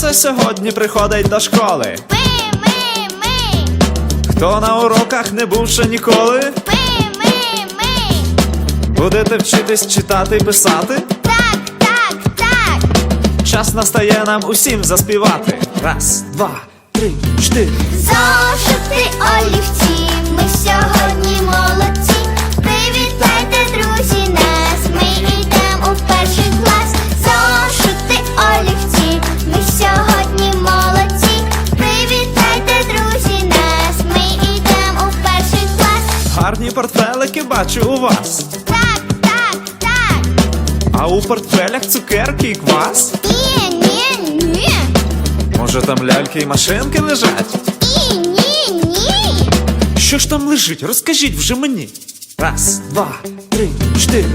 це сьогодні приходить до школи? Ми, ми, ми, Хто на уроках не був ще ніколи? ми, ми, ми. Будете вчитись читати і писати? Так, так, так. Час настає нам усім заспівати. Раз, два, три, чотири. Зошити олівці, Гарні портфелики бачу у вас. Так, так, так. А у портфелях цукерки і квас? Ні, ні, ні. Може там ляльки і машинки лежать? Ні, ні, ні. Що ж там лежить? Розкажіть вже мені. Раз, два, три, чотири.